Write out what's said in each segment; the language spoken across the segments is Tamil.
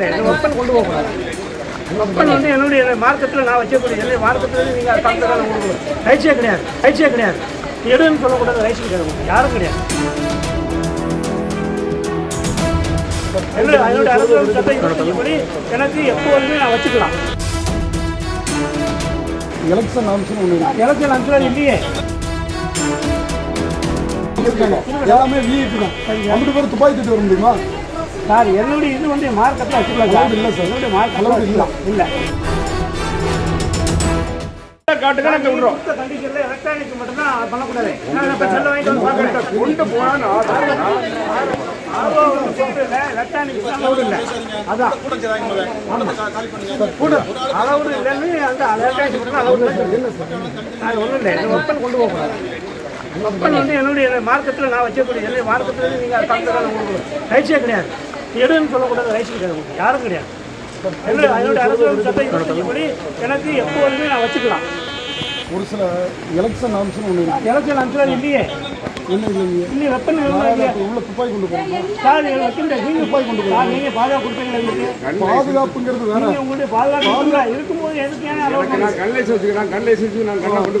வெப்பன் கொண்டு போகக்கூடாது. வெப்பன் வந்து என்னுடைய மார்க்கெட்டில் நான் வச்சக்கூடிய என்னுடைய மார்க்கெட்டில் நீங்கள் கலந்துக்கலாம் உங்களுக்கு. ரைட்ஸே கிடையாது ரைட்ஸே கிடையாது. எடுன்னு சொல்லக்கூடாது ரைட்ஸ் கிடையாது. யாரும் கிடையாது. என்னுடைய என்னுடைய அரசியல் சட்ட இருபத்தஞ்சு எனக்கு எப்போ வந்து நான் வச்சுக்கலாம். எலெக்ஷன் ஆம்ஷன் ஒன்று எலெக்ஷன் அனுப்பிச்சு இல்லையே. இருக்காங்க எல்லாமே விஐபி தான். அம்பிட்டு பேர் துப்பாக்கி வர முடியுமா சார் என்னுடைய இது வந்து மார்க்கெட்டில் வச்சுக்கலாம் சார். இல்லை சார். என்னுடைய மார்க்கெட்டில் வச்சுக்கலாம் இல்லை. காட்டுங்க நாங்க விடுறோம். கண்டிஷன்ல எலக்ட்ரானிக் மட்டும் தான் பண்ணக்கூடாது. செல்ல வாங்கிட்டு வந்து பார்க்கறேன். கொண்டு போனா ஆர்வா வந்து போட்டு இல்லை எலக்ட்ரானிக் அளவுடு இல்லைன்னு அந்த எலக்ட்ரானிக் மட்டும் அளவுடு இல்லை. அது ஒன்றும் இல்லை. வெப்பன் கொண்டு போகக்கூடாது வெப்பன் வந்து என்னுடைய மார்க்கெட்டில் நான் வச்சக்கூடிய என்னுடைய மார்க்கெட்டில் நீங்கள் உங்களுக்கு ரைட்ஸே கிடையாது. எடுன்னு சொல்லக்கூடாது ரைட்ஸ் கிடையாது. யாரும் கிடையாது. அரசியல் இருபத்தஞ்சு படி எனக்கு எப்போ வந்து நான் வச்சுக்கலாம். ஒரு சில எலெக்ஷன் ஆம்ஷன் ஒன்று எலக்ஷன் அனுப்பிச்சு இல்லையே. இன்னும் வெப்பன் உள்ள துப்பாக்கி கொண்டு போகணும் சார் வைக்கின்ற நீங்க போய் கொண்டு போய் நீங்க பாதுகாப்பு கொடுப்பீங்களா எங்களுக்கு பாதுகாப்புங்கிறது வேற. நீங்க உங்களுடைய பாதுகாப்பு. இருக்கும்போது எதுக்கு? நான் கல்லேசி வச்சுக்கிறேன் கல்லேசி வச்சு நான் கண்ணை கொண்டு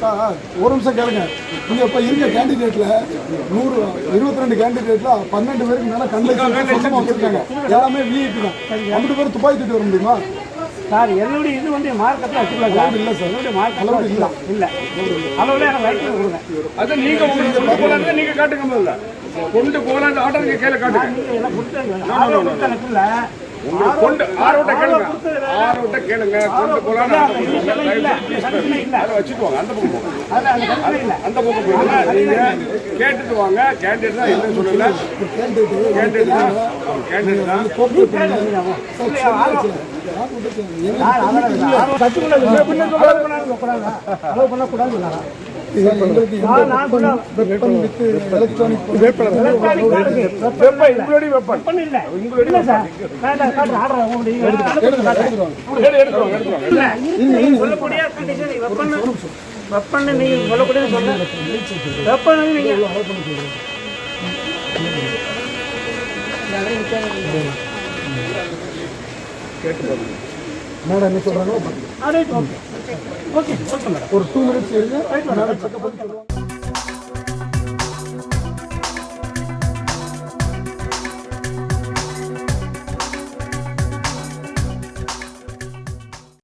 போக ஒரு நிமிஷம் கேளுங்க. நீங்க இப்ப இருக்க கேண்டிடேட்ல நூறு இருபத்தி ரெண்டு கேண்டிடேட்ல பன்னெண்டு பேருக்கு மேல சொந்தமா வச்சிருக்காங்க. எல்லாமே விஐபி தான். அம்பிட்டு பேர் துப்பாக்கி தூக்கிட்டு வர முடியுமா? சார் என்னுடைய இது வந்து மார்க்கெட்ல வச்சுக்கலாம் சார். இல்ல சார். என்னுடைய மார்க்கெட்ல வச்சுக்கலாம் இல்ல. அளவுல எனக்கு லைசன்ஸ் கொடுங்க. அது நீங்க உங்களுக்கு கொண்டு போலான்னு நீங்க காட்டுங்க முதல்ல. கொண்டு போலான்னு ஆர்டர் நீங்க கையில காட்டுங்க. நீங்க என்ன கொடுத்தாங்க உங்களுக்கு கொண்டு ஆரோட்ட கேளுங்க ஆரோட்ட கேளுங்க கொண்டு இல்ல அதை வச்சுட்டு வாங்க அந்த பக்கம் போங்க அந்த பக்கம் போயிடுங்க நீங்க கேட்டுட்டு வாங்க கேண்டிடேட் தான் என்ன சொல்லல கேண்டிடேட் தான் கேண்டிடேட் தான் நீ வெப்பன் வெப்பன் நீங்க சொல்லக்கூடிய சொல்ல வெப்பம்னு நீங்க மேடம் என்ன சொல்றாங்க ஓகே ஓகே மேடம் ஒரு டூ மினிட்ஸ் இருங்க